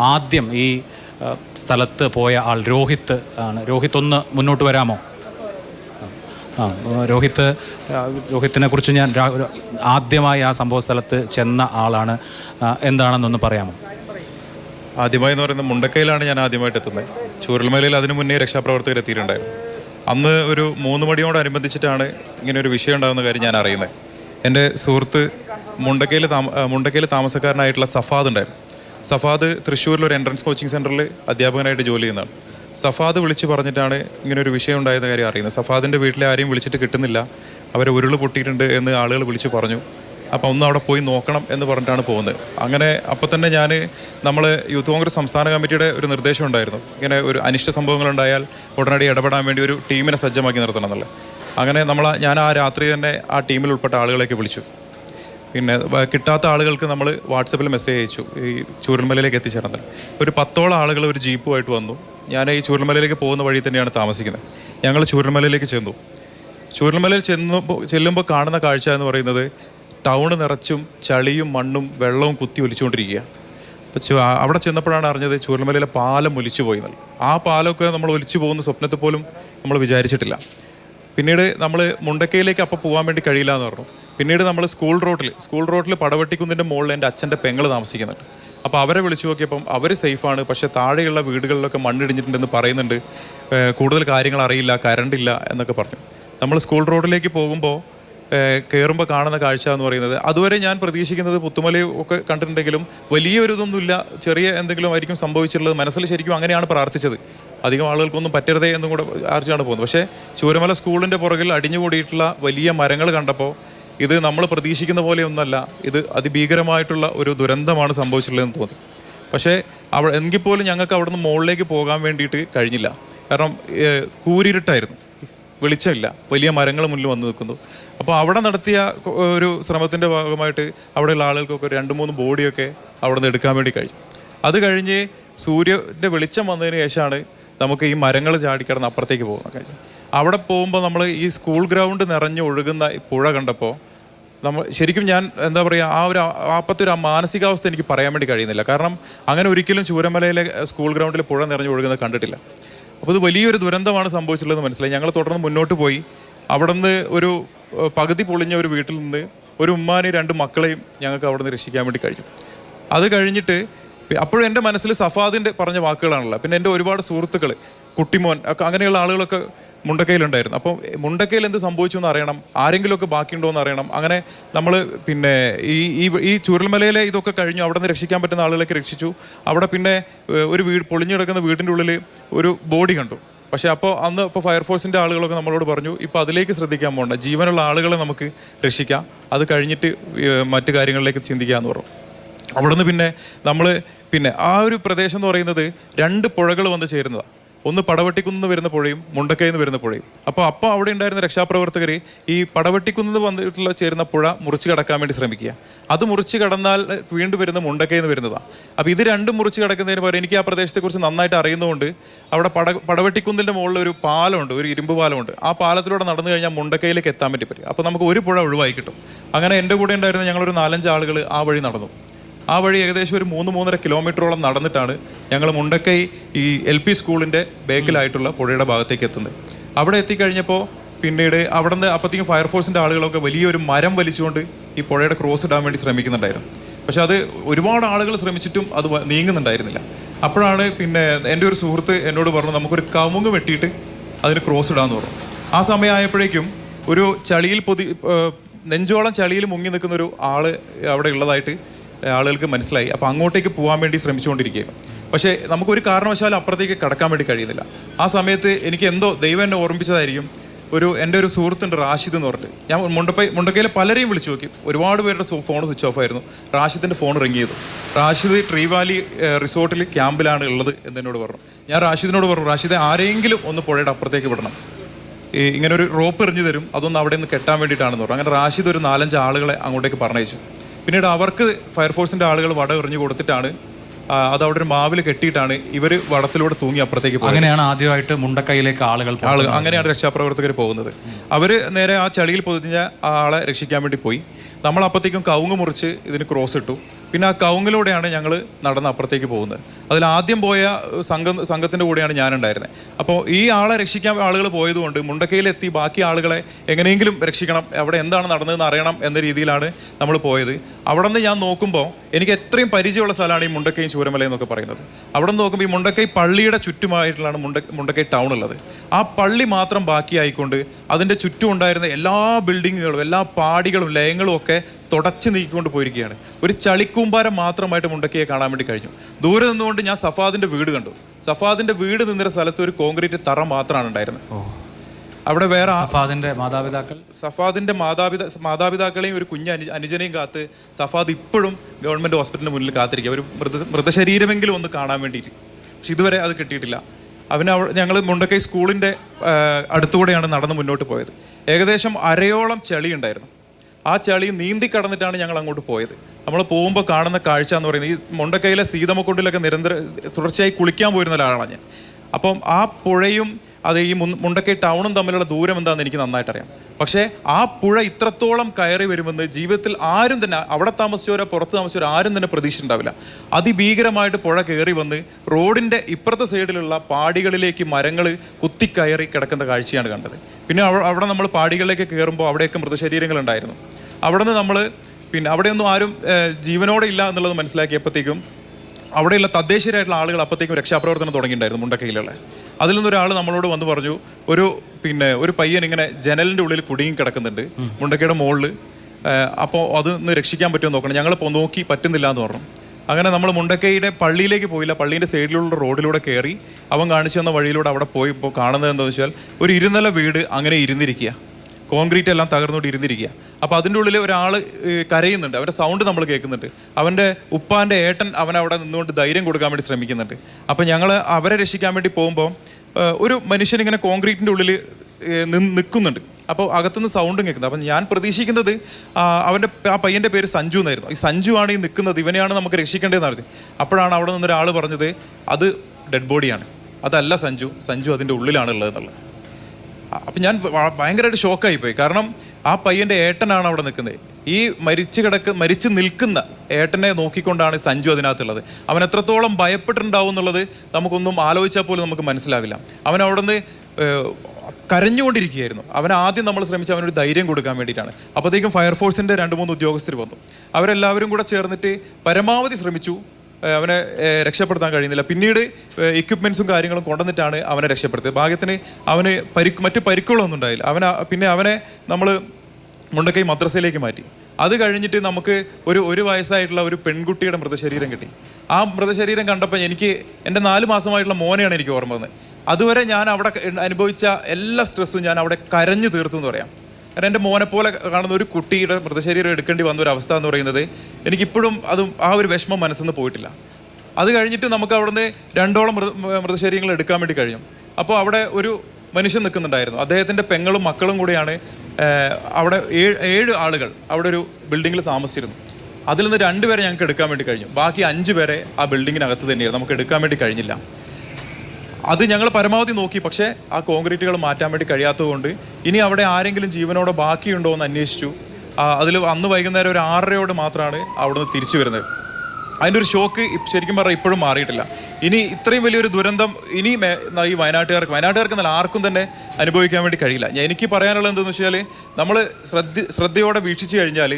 ആദ്യം ഈ സ്ഥലത്ത് പോയ ആൾ രോഹിത്ത് ആണ്. രോഹിത്ത് ഒന്ന് മുന്നോട്ട് വരാമോ? ആ രോഹിത്ത് രോഹിത്തിനെ കുറിച്ച് ഞാൻ ആദ്യമായി ആ സംഭവ സ്ഥലത്ത് ചെന്ന ആളാണ്. എന്താണെന്നൊന്ന് പറയാമോ? ആദ്യമായി എന്ന് പറയുന്നത് മുണ്ടക്കയിലാണ് ഞാൻ ആദ്യമായിട്ട് എത്തുന്നത്. ചൂരൽമലയിൽ അതിനു മുന്നേ രക്ഷാപ്രവർത്തകർ എത്തിയിട്ടുണ്ടായിരുന്നു. അന്ന് ഒരു മൂന്ന് മണിയോടനുബന്ധിച്ചിട്ടാണ് ഇങ്ങനെ ഒരു വിഷയം ഉണ്ടാകുന്ന കാര്യം ഞാൻ അറിയുന്നത്. എന്റെ സുഹൃത്ത് മുണ്ടക്കയിൽ താമ മുണ്ടക്കയിൽ താമസക്കാരനായിട്ടുള്ള സഫാദ് ഉണ്ടായിരുന്നു. സഫാദ് തൃശ്ശൂരിൽ ഒരു എൻട്രൻസ് കോച്ചിങ് സെന്ററിൽ അധ്യാപകനായിട്ട് ജോലി ചെയ്യുന്നതാണ്. സഫാദ് വിളിച്ച് പറഞ്ഞിട്ടാണ് ഇങ്ങനെ ഒരു വിഷയം ഉണ്ടായെന്ന കാര്യം അറിയുന്നത്. സഫാദിന്റെ വീട്ടിലെ ആരെയും വിളിച്ചിട്ട് കിട്ടുന്നില്ല. അവരെ ഉരുൾ പൊട്ടിയിട്ടുണ്ട് എന്ന് ആളുകൾ വിളിച്ച് പറഞ്ഞു. അപ്പോൾ ഒന്ന് അവിടെ പോയി നോക്കണം എന്ന് പറഞ്ഞിട്ടാണ് പോകുന്നത്. അങ്ങനെ അപ്പോൾ തന്നെ ഞാൻ നമ്മൾ യൂത്ത് കോൺഗ്രസ് സംസ്ഥാന കമ്മിറ്റിയുടെ ഒരു നിർദ്ദേശം ഉണ്ടായിരുന്നു. ഇങ്ങനെ ഒരു അനിഷ്ട സംഭവങ്ങളുണ്ടായാൽ ഉടനടി ഇടപെടാൻ വേണ്ടി ഒരു ടീമിനെ സജ്ജമാക്കി നിർത്തണം എന്നുള്ളത്. അങ്ങനെ നമ്മൾ ഞാൻ ആ രാത്രി തന്നെ ആ ടീമിൽ ഉൾപ്പെട്ട ആളുകളെയൊക്കെ വിളിച്ചു. പിന്നെ കിട്ടാത്ത ആളുകൾക്ക് നമ്മൾ വാട്സപ്പിൽ മെസ്സേജ് അയച്ചു. ഈ ചൂരൽമലയിലേക്ക് എത്തിച്ചേർന്നത്. ഒരു പത്തോളം ആളുകൾ ഒരു ജീപ്പുമായിട്ട് വന്നു. ഞാൻ ഈ ചൂരൽമലയിലേക്ക് പോകുന്ന വഴി തന്നെയാണ് താമസിക്കുന്നത്. ഞങ്ങൾ ചൂരൽമലയിലേക്ക് ചെന്നു. ചൂരൽമലയിൽ ചെന്നപ്പോൾ ചെല്ലുമ്പോൾ കാണുന്ന കാഴ്ച എന്ന് പറയുന്നത് ടൗൺ നിറച്ചും ചളിയും മണ്ണും വെള്ളവും കുത്തി ഒലിച്ചുകൊണ്ടിരിക്കുക അപ്പോൾ അവിടെ ചെന്നപ്പോഴാണ് അറിഞ്ഞത് ചൂരൽമലയിലെ പാലം ഒലിച്ചു പോയി എന്നുള്ളത്. ആ പാലമൊക്കെ നമ്മൾ ഒലിച്ചു പോകുന്ന സ്വപ്നത്തിൽ പോലും നമ്മൾ വിചാരിച്ചിട്ടില്ല. പിന്നീട് നമ്മൾ മുണ്ടക്കയിലേക്ക് അപ്പോൾ പോകാൻ വേണ്ടി കഴിയില്ല എന്ന് പറഞ്ഞു. പിന്നീട് നമ്മൾ സ്കൂൾ റോട്ടിൽ സ്കൂൾ റോട്ടിൽ പടവെട്ടിക്കുന്നതിന്റെ മുകളിൽ എന്റെ അച്ഛന്റെ പെങ്ങൾ താമസിക്കുന്നുണ്ട്. അപ്പോൾ അവരെ വിളിച്ചു നോക്കിയപ്പം അവർ സേഫാണ് പക്ഷേ താഴെയുള്ള വീടുകളിലൊക്കെ മണ്ണിടിഞ്ഞിട്ടുണ്ടെന്ന് പറയുന്നുണ്ട്. കൂടുതൽ കാര്യങ്ങൾ അറിയില്ല കരണ്ടില്ല എന്നൊക്കെ പറഞ്ഞു. നമ്മൾ സ്കൂൾ റോഡിലേക്ക് പോകുമ്പോൾ കയറുമ്പോൾ കാണുന്ന കാഴ്ച എന്ന് പറയുന്നത് അതുവരെ ഞാൻ പ്രതീക്ഷിക്കുന്നത് പുത്തുമല ഒക്കെ കണ്ടിട്ടുണ്ടെങ്കിലും വലിയൊരു ഇതൊന്നുമില്ല ചെറിയ എന്തെങ്കിലും ആയിരിക്കും സംഭവിച്ചിട്ടുള്ളത് മനസ്സിൽ ശരിക്കും അങ്ങനെയാണ് പ്രാർത്ഥിച്ചത്. അധികം ആളുകൾക്കൊന്നും പറ്റരുതേ എന്നും കൂടെ ആർച്ചാണ് പോകുന്നത്. പക്ഷേ ചൂരമല സ്കൂളിന്റെ പുറകിൽ അടിഞ്ഞുകൂടിയിട്ടുള്ള വലിയ മരങ്ങൾ കണ്ടപ്പോൾ ഇത് നമ്മൾ പ്രതീക്ഷിക്കുന്ന പോലെയൊന്നല്ല ഇത് അതിഭീകരമായിട്ടുള്ള ഒരു ദുരന്തമാണ് സംഭവിച്ചിട്ടുള്ളതെന്ന് തോന്നി. പക്ഷേ അവ എങ്കിൽ പോലും ഞങ്ങൾക്ക് അവിടെ നിന്ന് മുകളിലേക്ക് പോകാൻ വേണ്ടിയിട്ട് കഴിഞ്ഞില്ല. കാരണം കൂരിരുട്ടായിരുന്നു. വെളിച്ചമില്ല. വലിയ മരങ്ങൾ മുന്നിൽ വന്നു നിൽക്കുന്നു. അപ്പോൾ അവിടെ നടത്തിയ ഒരു ശ്രമത്തിന്റെ ഭാഗമായിട്ട് അവിടെയുള്ള ആളുകൾക്കൊക്കെ രണ്ട് മൂന്ന് ബോഡിയൊക്കെ അവിടെ നിന്ന് എടുക്കാൻ വേണ്ടി കഴിഞ്ഞു. അത് കഴിഞ്ഞ് സൂര്യന്റെ വെളിച്ചം വന്നതിന് ശേഷമാണ് നമുക്ക് ഈ മരങ്ങൾ ചാടിക്കിടന്ന് അപ്പുറത്തേക്ക് പോകുന്നത് കഴിഞ്ഞു അവിടെ പോകുമ്പോൾ നമ്മൾ ഈ സ്കൂൾ ഗ്രൗണ്ട് നിറഞ്ഞ് ഒഴുകുന്ന പുഴ കണ്ടപ്പോൾ നമ്മൾ ശരിക്കും ഞാൻ എന്താ പറയുക ആ ഒരു ആപ്പത്തെ ഒരു മാനസികാവസ്ഥ എനിക്ക് പറയാൻ വേണ്ടി കഴിയുന്നില്ല. കാരണം അങ്ങനെ ഒരിക്കലും ചൂരമലയിലെ സ്കൂൾ ഗ്രൗണ്ടിൽ പുഴ നിറഞ്ഞു ഒഴുകുന്നത് കണ്ടിട്ടില്ല. അപ്പോൾ ഇത് വലിയൊരു ദുരന്തമാണ് സംഭവിച്ചിട്ടുള്ളത് മനസ്സിലായി. ഞങ്ങൾ തുടർന്ന് മുന്നോട്ട് പോയി. അവിടെ നിന്ന് ഒരു പകുതി പൊളിഞ്ഞ ഒരു വീട്ടിൽ നിന്ന് ഒരു ഉമ്മാനെയും രണ്ട് മക്കളെയും ഞങ്ങൾക്ക് അവിടെ നിന്ന് രക്ഷിക്കാൻ വേണ്ടി കഴിഞ്ഞു. അത് കഴിഞ്ഞിട്ട് അപ്പോഴും എന്റെ മനസ്സിൽ സഫാദിന്റെ പറഞ്ഞ വാക്കുകളാണല്ലോ. പിന്നെ എന്റെ ഒരുപാട് സുഹൃത്തുക്കൾ കുട്ടിമോൻ ഒക്കെ അങ്ങനെയുള്ള ആളുകളൊക്കെ മുണ്ടക്കയിലുണ്ടായിരുന്നു. അപ്പോൾ മുണ്ടക്കയിൽ എന്ത് സംഭവിച്ചു എന്ന് അറിയണം. ആരെങ്കിലുമൊക്കെ ബാക്കിയുണ്ടോ എന്ന് അറിയണം. അങ്ങനെ നമ്മൾ പിന്നെ ഈ ഈ ഈ ചുരൽമലയിലെ ഇതൊക്കെ കഴിഞ്ഞു. അവിടെ നിന്ന് രക്ഷിക്കാൻ പറ്റുന്ന ആളുകളൊക്കെ രക്ഷിച്ചു. അവിടെ പിന്നെ ഒരു വീട് പൊളിഞ്ഞു കിടക്കുന്ന വീടിന്റെ ഉള്ളിൽ ഒരു ബോഡി കണ്ടു. പക്ഷേ അപ്പോൾ അന്ന് ഇപ്പോൾ ഫയർഫോഴ്സിന്റെ ആളുകളൊക്കെ നമ്മളോട് പറഞ്ഞു ഇപ്പോൾ അതിലേക്ക് ശ്രദ്ധിക്കാൻ പോകണ്ട ജീവനുള്ള ആളുകളെ നമുക്ക് രക്ഷിക്കാം. അത് കഴിഞ്ഞിട്ട് മറ്റു കാര്യങ്ങളിലേക്ക് ചിന്തിക്കാമെന്ന് പറഞ്ഞു. അവിടുന്ന് പിന്നെ നമ്മൾ പിന്നെ ആ ഒരു പ്രദേശം എന്ന് പറയുന്നത് രണ്ട് പുഴകൾ വന്ന് ചേരുന്നതാണ് ഒന്ന് പടവട്ടിക്കുന്ന് വരുന്ന പുഴയും മുണ്ടക്കയിൽ നിന്ന് വരുന്ന പുഴയും. അപ്പോൾ അപ്പോൾ അവിടെ ഉണ്ടായിരുന്ന രക്ഷാപ്രവർത്തകർ ഈ പടവട്ടിക്കുന്ന് വന്നിട്ടുള്ള ചേരുന്ന പുഴ മുറിച്ച് കടക്കാൻ വേണ്ടി ശ്രമിക്കുക. അത് മുറിച്ച് കടന്നാൽ വീണ്ടും വരുന്ന മുണ്ടക്കൈ നിന്ന് വരുന്നതാണ് അപ്പോൾ ഇത് രണ്ടും മുറിച്ച് കടക്കുന്നതിന് പകരം എനിക്ക് ആ പ്രദേശത്തെക്കുറിച്ച് നന്നായിട്ട് അറിയുന്നതുകൊണ്ട് അവിടെ പട പടവട്ടിക്കുന്നിന്റെ മുകളിൽ ഒരു പാലമുണ്ട് ഒരു ഇരുമ്പ് പാലമുണ്ട്. ആ പാലത്തിലൂടെ നടന്നു കഴിഞ്ഞാൽ മുണ്ടക്കയിലേക്ക് എത്താൻ പറ്റി പറ്റും. അപ്പോൾ നമുക്ക് ഒരു പുഴ ഒഴിവായി കിട്ടും. അങ്ങനെ എന്റെ കൂടെ ഉണ്ടായിരുന്ന ഞങ്ങളൊരു നാലഞ്ച് ആളുകൾ ആ വഴി നടന്നു. ആ വഴി ഏകദേശം ഒരു മൂന്ന് മൂന്നര കിലോമീറ്ററോളം നടന്നിട്ടാണ് ഞങ്ങൾ മുണ്ടക്കൈ ഈ എൽ പി സ്കൂളിന്റെ ബേക്കിലായിട്ടുള്ള പുഴയുടെ ഭാഗത്തേക്ക് എത്തുന്നത്. അവിടെ എത്തിക്കഴിഞ്ഞപ്പോൾ പിന്നീട് അവിടെ നിന്ന് അപ്പോഴത്തേക്കും ഫയർഫോഴ്സിന്റെ ആളുകളൊക്കെ വലിയൊരു മരം വലിച്ചുകൊണ്ട് ഈ പുഴയുടെ ക്രോസ് ഇടാൻ വേണ്ടി ശ്രമിക്കുന്നുണ്ടായിരുന്നു. പക്ഷെ അത് ഒരുപാട് ആളുകൾ ശ്രമിച്ചിട്ടും അത് നീങ്ങുന്നുണ്ടായിരുന്നില്ല. അപ്പോഴാണ് പിന്നെ എന്റെ ഒരു സുഹൃത്ത് എന്നോട് പറഞ്ഞു നമുക്കൊരു കമുങ്ങ് വെട്ടിയിട്ട് അതിന് ക്രോസ് ഇടാമെന്ന് പറഞ്ഞു. ആ സമയമായപ്പോഴേക്കും ഒരു ചളിയിൽ പൊതി നെഞ്ചോളം ചളിയിൽ മുങ്ങി നിൽക്കുന്ന ഒരു ആൾ അവിടെ ഉള്ളതായിട്ട് ആളുകൾക്ക് മനസ്സിലായി. അപ്പോൾ അങ്ങോട്ടേക്ക് പോകാൻ വേണ്ടി ശ്രമിച്ചുകൊണ്ടിരിക്കുകയാണ് പക്ഷേ നമുക്കൊരു കാരണവശാലും അപ്പുറത്തേക്ക് കടക്കാൻ വേണ്ടി കഴിയുന്നില്ല. ആ സമയത്ത് എനിക്ക് എന്തോ ദൈവം എന്നെ ഓർമ്മിച്ചതായിരിക്കും ഒരു എന്റെ ഒരു സുഹൃത്തുണ്ട് റാഷിദ് എന്ന് പറഞ്ഞിട്ട്. ഞാൻ മുണ്ടപ്പൈ മുണ്ടക്കയിലെ പലരെയും വിളിച്ചു നോക്കി. ഒരുപാട് പേരുടെ ഫോൺ സ്വിച്ച് ഓഫ് ആയിരുന്നു. റാഷിദിന്റെ ഫോൺ റിങ് ചെയ്തു. റാഷിദ് ട്രീവാലി റിസോർട്ടിൽ ക്യാമ്പിലാണ് ഉള്ളത് എന്നോട് പറഞ്ഞു. ഞാൻ റാഷിദിനോട് പറഞ്ഞു റാഷിദെ ആരെങ്കിലും ഒന്ന് പുഴയുടെ അപ്പുറത്തേക്ക് വിടണം. ഈ ഇങ്ങനെ ഒരു റോപ്പ് എറിഞ്ഞു തരും. അതൊന്ന് അവിടെ നിന്ന് കെട്ടാൻ വേണ്ടിയിട്ടാണെന്ന് പറഞ്ഞു. അങ്ങനെ റാഷിദ് ഒരു നാലഞ്ച് ആളുകളെ അങ്ങോട്ടേക്ക് പറഞ്ഞയച്ചു. പിന്നീട് അവർക്ക് ഫയർഫോഴ്സിന്റെ ആളുകൾ വട എറിഞ്ഞു കൊടുത്തിട്ടാണ് അത് അവിടെ ഒരു മാവിൽ കെട്ടിയിട്ടാണ് ഇവർ വടത്തിലൂടെ തൂങ്ങി അപ്പുറത്തേക്ക് പോകുന്നത് അങ്ങനെയാണ് ആദ്യമായിട്ട് മുണ്ടക്കൈയിലേക്ക് ആളുകൾ ആളുകൾ അങ്ങനെയാണ് രക്ഷാപ്രവർത്തകർ പോകുന്നത്. അവർ നേരെ ആ ചളിയിൽ പൊതിഞ്ഞ ആളെ രക്ഷിക്കാൻ വേണ്ടി പോയി. നമ്മൾ അപ്പോഴത്തേക്കും കവുങ്ങ് മുറിച്ച് ഇതിന് ക്രോസ് ഇട്ടു. പിന്നെ ആ കൗങ്ങിലൂടെയാണ് ഞങ്ങൾ നടന്ന് അപ്പുറത്തേക്ക് പോകുന്നത്. അതിൽ ആദ്യം പോയ സംഘം സംഘത്തിന്റെ കൂടെയാണ് ഞാനുണ്ടായിരുന്നത് അപ്പോൾ ഈ ആളെ രക്ഷിക്കാൻ ആളുകൾ പോയതുകൊണ്ട് മുണ്ടക്കയിലെത്തി ബാക്കി ആളുകളെ എങ്ങനെയെങ്കിലും രക്ഷിക്കണം അവിടെ എന്താണ് നടന്നതെന്ന് അറിയണം എന്ന രീതിയിലാണ് നമ്മൾ പോയത്. അവിടെ നിന്ന് ഞാൻ നോക്കുമ്പോൾ എനിക്ക് എത്രയും പരിചയമുള്ള സ്ഥലമാണ് ഈ മുണ്ടക്കയും ചൂരമല എന്നൊക്കെ പറയുന്നത്. അവിടെ നിന്ന് നോക്കുമ്പോൾ ഈ മുണ്ടക്കൈ പള്ളിയുടെ ചുറ്റുമായിട്ടുള്ളതാണ് മുണ്ട മുണ്ടക്കൈ ടൗൺ ഉള്ളത്. ആ പള്ളി മാത്രം ബാക്കിയായിക്കൊണ്ട് അതിന്റെ ചുറ്റും ഉണ്ടായിരുന്ന എല്ലാ ബിൽഡിങ്ങുകളും എല്ലാ പാടികളും ലയങ്ങളും ഒക്കെ തുടച്ച് നീക്കിക്കൊണ്ട് പോയിരിക്കുകയാണ്. ഒരു ചളിക്കൂമ്പാരം മാത്രമായിട്ട് മുണ്ടക്കിയെ കാണാൻ വേണ്ടി കഴിഞ്ഞു. ദൂരെ നിന്നുകൊണ്ട് ഞാൻ സഫാദിന്റെ വീട് കണ്ടു. സഫാദിന്റെ വീട് നിന്നിരുന്ന സ്ഥലത്ത് ഒരു കോൺക്രീറ്റ് തറ മാത്രമാണ് ഉണ്ടായിരുന്നത്. അവിടെ വേറെ സഫാദിന്റെ മാതാപിതാക്കൾ? സഫാദിന്റെ മാതാപിതാ മാതാപിതാക്കളെയും ഒരു കുഞ്ഞ് അനു അനുജനെയും കാത്ത് സഫാദ് ഇപ്പോഴും ഗവൺമെന്റ് ഹോസ്പിറ്റലിന് മുന്നിൽ കാത്തിരിക്കുക. ഒരു മൃത മൃതശരീരമെങ്കിലും ഒന്ന് കാണാൻ വേണ്ടിയിട്ട്. പക്ഷെ ഇതുവരെ അത് കിട്ടിയിട്ടില്ല. അവന് അവ ഞങ്ങൾ മുണ്ടക്കൈ സ്കൂളിന്റെ അടുത്തുകൂടെയാണ് നടന്ന് മുന്നോട്ട് പോയത്. ഏകദേശം അരയോളം ചെളി ഉണ്ടായിരുന്നു ആ ചളി നീന്തി കടന്നിട്ടാണ് ഞങ്ങൾ അങ്ങോട്ട് പോയത്. നമ്മൾ പോകുമ്പോൾ കാണുന്ന കാഴ്ച എന്ന് പറയുന്നത് ഈ മുണ്ടക്കൈയിലെ സീതമക്കൊണ്ടിലൊക്കെ നിരന്തര തുടർച്ചയായി കുളിക്കാൻ പോയിരുന്ന ഒരാളാണ് ഞാൻ. അപ്പം ആ പുഴയും അത് ഈ മുണ്ടക്കൈ ടൗണും തമ്മിലുള്ള ദൂരം എന്താണെന്ന് എനിക്ക് നന്നായിട്ട് അറിയാം പക്ഷേ ആ പുഴ ഇത്രത്തോളം കയറി വരുമെന്ന് ജീവിതത്തിൽ ആരും തന്നെ അവിടെ താമസിച്ചവരോ പുറത്ത് താമസിച്ചവരോ ആരും തന്നെ പ്രതീക്ഷിച്ചിട്ടുണ്ടാവില്ല. അതിഭീകരമായിട്ട് പുഴ കയറി വന്ന് റോഡിന്റെ ഇപ്പുറത്തെ സൈഡിലുള്ള പാടികളിലേക്ക് മരങ്ങൾ കുത്തിക്കയറി കിടക്കുന്ന കാഴ്ചയാണ് കണ്ടത്. പിന്നെ അവ- അവിടെ നമ്മൾ പാടികളിലേക്ക് കയറുമ്പോൾ അവിടെയൊക്കെ മൃതശരീരങ്ങൾ ഉണ്ടായിരുന്നു. അവിടെ നിന്ന് നമ്മൾ പിന്നെ അവിടെയൊന്നും ആരും ജീവനോടെ ഇല്ല എന്നുള്ളത് മനസ്സിലാക്കിയപ്പോഴത്തേക്കും അവിടെയുള്ള തദ്ദേശീയരായിട്ടുള്ള ആളുകൾ അപ്പോഴത്തേക്കും രക്ഷാപ്രവർത്തനം തുടങ്ങിയിട്ടുണ്ടായിരുന്നു മുണ്ടക്കയിലുള്ള. അതിൽ നിന്നൊരാൾ നമ്മളോട് വന്ന് പറഞ്ഞു ഒരു പിന്നെ ഒരു പയ്യൻ ഇങ്ങനെ ജനലിന്റെ ഉള്ളിൽ കുടുങ്ങി കിടക്കുന്നുണ്ട് മുണ്ടക്കയുടെ മുകളിൽ അപ്പോൾ അത് ഒന്ന് രക്ഷിക്കാൻ പറ്റുമോ നോക്കണം. ഞങ്ങൾ നോക്കി പറ്റുന്നില്ല എന്ന് പറഞ്ഞു. അങ്ങനെ നമ്മൾ മുണ്ടക്കൈയുടെ പള്ളിയിലേക്ക് പോയില്ല. പള്ളീന്റെ സൈഡിലുള്ള റോഡിലൂടെ കയറി അവൻ കാണിച്ചു തന്ന വഴിയിലൂടെ അവിടെ പോയി ഇപ്പോൾ കാണുന്നത് എന്താണെന്ന് വെച്ചാൽ ഒരു ഇരുനില വീട് അങ്ങനെ ഇരുന്നിരിക്കുക. കോൺക്രീറ്റ് എല്ലാം തകർന്നുകൊണ്ട് ഇരുന്നിരിക്കുക. അപ്പോൾ അതിന്റെ ഉള്ളിൽ ഒരാൾ കരയുന്നുണ്ട്. അവന്റെ സൗണ്ട് നമ്മൾ കേൾക്കുന്നുണ്ട്. അവന്റെ ഉപ്പാന്റെ ഏട്ടൻ അവൻ അവിടെ നിന്നുകൊണ്ട് ധൈര്യം കൊടുക്കാൻ വേണ്ടി ശ്രമിക്കുന്നുണ്ട്. അപ്പോൾ ഞങ്ങൾ അവരെ രക്ഷിക്കാൻ വേണ്ടി പോകുമ്പോൾ ഒരു മനുഷ്യൻ ഇങ്ങനെ കോൺക്രീറ്റിന്റെ ഉള്ളിൽ നിന്ന് നിൽക്കുന്നുണ്ട് അപ്പോൾ അകത്തുനിന്ന് സൗണ്ടും കേൾക്കുന്നത് അപ്പം ഞാൻ പ്രതീക്ഷിക്കുന്നത് അവന്റെ ആ പയ്യന്റെ പേര് സഞ്ജു എന്നായിരുന്നു. ഈ സഞ്ജു ആണ് ഈ നിൽക്കുന്നത് ഇവനെയാണ് നമുക്ക് രക്ഷിക്കേണ്ടതെന്ന് അറിയത് അപ്പോഴാണ് അവിടെ നിന്നൊരാൾ പറഞ്ഞത് അത് ഡെഡ് ബോഡിയാണ്. അതല്ല സഞ്ജു. സഞ്ജു അതിന്റെ ഉള്ളിലാണ് ഉള്ളത് എന്നുള്ളത് അപ്പം ഞാൻ ഭയങ്കരമായിട്ട് ഷോക്കായി പോയി കാരണം ആ പയ്യന്റെ ഏട്ടനാണ് അവിടെ നിൽക്കുന്നത്. ഈ മരിച്ചു കിടക്ക് മരിച്ചു നിൽക്കുന്ന ഏട്ടനെ നോക്കിക്കൊണ്ടാണ് സഞ്ജു അതിനകത്തുള്ളത്. അവൻ എത്രത്തോളം ഭയപ്പെട്ടിട്ടുണ്ടാവും എന്നുള്ളത് നമുക്കൊന്നും ആലോചിച്ചാൽ പോലും നമുക്ക് മനസ്സിലാവില്ല. അവൻ അവിടെ നിന്ന് കരഞ്ഞുകൊണ്ടിരിക്കുകയായിരുന്നു. അവൻ ആദ്യം നമ്മൾ ശ്രമിച്ച് അവനൊരു ധൈര്യം കൊടുക്കാൻ വേണ്ടിയിട്ടാണ്. അപ്പോഴത്തേക്കും ഫയർഫോഴ്സിന്റെ രണ്ട് മൂന്ന് ഉദ്യോഗസ്ഥർ വന്നു. അവരെല്ലാവരും കൂടെ ചേർന്നിട്ട് പരമാവധി ശ്രമിച്ചു. അവനെ രക്ഷപ്പെടുത്താൻ കഴിയുന്നില്ല. പിന്നീട് എക്യുപ്മെൻസും കാര്യങ്ങളും കൊണ്ടുവന്നിട്ടാണ് അവനെ രക്ഷപ്പെടുത്തിയത്. ഭാഗ്യത്തിന് അവന് പരിക്ക് മറ്റ് പരിക്കുകളൊന്നും ഉണ്ടായില്ല. അവൻ പിന്നെ അവനെ നമ്മൾ മുണ്ടക്കൈ മദ്രസയിലേക്ക് മാറ്റി. അത് കഴിഞ്ഞിട്ട് നമുക്ക് ഒരു ഒരു വയസ്സായിട്ടുള്ള ഒരു പെൺകുട്ടിയുടെ മൃതശരീരം കിട്ടി. ആ മൃതശരീരം കണ്ടപ്പോൾ എനിക്ക് എന്റെ നാല് മാസമായിട്ടുള്ള മോനെയാണ് എനിക്ക് ഓർമ്മ വന്നത്. അതുവരെ ഞാൻ അവിടെ അനുഭവിച്ച എല്ലാ സ്ട്രെസ്സും ഞാൻ അവിടെ കരഞ്ഞു തീർത്തു എന്ന് പറയാം. കാരണം എന്റെ മോനെ പോലെ കാണുന്ന ഒരു കുട്ടിയുടെ മൃതശരീരം എടുക്കേണ്ടി വന്ന ഒരു അവസ്ഥ എന്ന് പറയുന്നത് എനിക്കിപ്പോഴും അത് ആ ഒരു വിഷമം മനസ്സിൽ പോയിട്ടില്ല. അത് കഴിഞ്ഞിട്ട് നമുക്ക് അവിടുന്ന് രണ്ടോളം മൃത മൃതശരീരങ്ങൾ എടുക്കാൻ വേണ്ടി കഴിയും. അപ്പോൾ അവിടെ ഒരു മനുഷ്യൻ നിൽക്കുന്നുണ്ടായിരുന്നു. അദ്ദേഹത്തിന്റെ പെങ്ങളും മക്കളും കൂടിയാണ് അവിടെ ഏഴ് ഏഴ് ആളുകൾ അവിടെ ഒരു ബിൽഡിങ്ങിൽ താമസിച്ചിരുന്നു. അതിൽ നിന്ന് രണ്ടുപേരെ ഞങ്ങൾക്ക് എടുക്കാൻ വേണ്ടി കഴിഞ്ഞു. ബാക്കി അഞ്ച് പേരെ ആ ബിൽഡിങ്ങിനകത്ത് തന്നെയായിരുന്നു. നമുക്ക് എടുക്കാൻ വേണ്ടി കഴിഞ്ഞില്ല. അത് ഞങ്ങൾ പരമാവധി നോക്കി. പക്ഷേ ആ കോൺക്രീറ്റുകൾ മാറ്റാൻ വേണ്ടി കഴിയാത്തതുകൊണ്ട് ഇനി അവിടെ ആരെങ്കിലും ജീവനോടെ ബാക്കിയുണ്ടോ എന്ന് അന്വേഷിച്ചു. അതിൽ അന്ന് വൈകുന്നേരം ഒരു ആറരയോട് മാത്രമാണ് അവിടുന്ന് തിരിച്ചു വരുന്നത്. അതിന്റെ ഒരു ഷോക്ക് ശരിക്കും പറഞ്ഞാൽ ഇപ്പോഴും മാറിയിട്ടില്ല. ഇനി ഇത്രയും വലിയൊരു ദുരന്തം ഇനി ഈ വയനാട്ടുകാർക്ക് വയനാട്ടുകാർക്ക് എന്നാൽ ആർക്കും തന്നെ അനുഭവിക്കാൻ വേണ്ടി കഴിയില്ല. എനിക്ക് പറയാനുള്ളത് എന്താണെന്ന് വെച്ചാൽ നമ്മൾ ശ്രദ്ധ ശ്രദ്ധയോടെ വീക്ഷിച്ചു കഴിഞ്ഞാൽ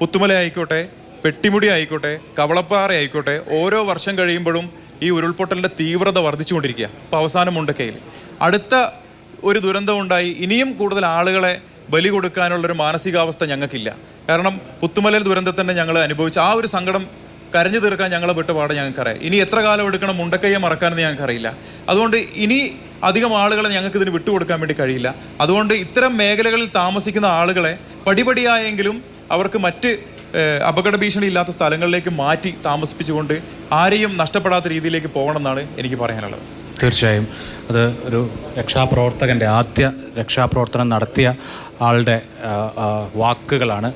പുത്തുമല ആയിക്കോട്ടെ പെട്ടിമുടി ആയിക്കോട്ടെ കവളപ്പാറ ആയിക്കോട്ടെ ഓരോ വർഷം കഴിയുമ്പോഴും ഈ ഉരുൾപൊട്ടലിന്റെ തീവ്രത വർദ്ധിച്ചുകൊണ്ടിരിക്കുക അപ്പോൾ അവസാനം മുണ്ടക്കയിൽ. അടുത്ത ഒരു ദുരന്തമുണ്ടായി. ഇനിയും കൂടുതൽ ആളുകളെ ബലി കൊടുക്കാനുള്ളൊരു മാനസികാവസ്ഥ ഞങ്ങൾക്കില്ല. കാരണം പുത്തുമലയിൽ ദുരന്തത്തിന്റെ ഞങ്ങൾ അനുഭവിച്ച ആ ഒരു സങ്കടം കരഞ്ഞു തീർക്കാൻ ഞങ്ങളെ വിട്ടുപാട് ഞങ്ങൾക്കറിയാം. ഇനി എത്ര കാലം എടുക്കണം മുണ്ടക്കയ്യെ മറക്കാനെന്ന് ഞങ്ങൾക്കറിയില്ല. അതുകൊണ്ട് ഇനി അധികം ആളുകളെ ഞങ്ങൾക്ക് ഇതിന് വിട്ടുകൊടുക്കാൻ വേണ്ടി കഴിയില്ല. അതുകൊണ്ട് ഇത്തരം മേഖലകളിൽ താമസിക്കുന്ന ആളുകളെ പടിപടിയായെങ്കിലും അവർക്ക് മറ്റ് അപകട ഭീഷണി ഇല്ലാത്ത സ്ഥലങ്ങളിലേക്ക് മാറ്റി താമസിപ്പിച്ചുകൊണ്ട് ആരെയും നഷ്ടപ്പെടാത്ത രീതിയിലേക്ക് പോകണമെന്നാണ് എനിക്ക് പറയാനുള്ളത്. തീർച്ചയായും. അത് ഒരു രക്ഷാപ്രവർത്തകന്റെ ആദ്യ രക്ഷാപ്രവർത്തനം നടത്തിയ ആളുടെ വാക്കുകളാണ്.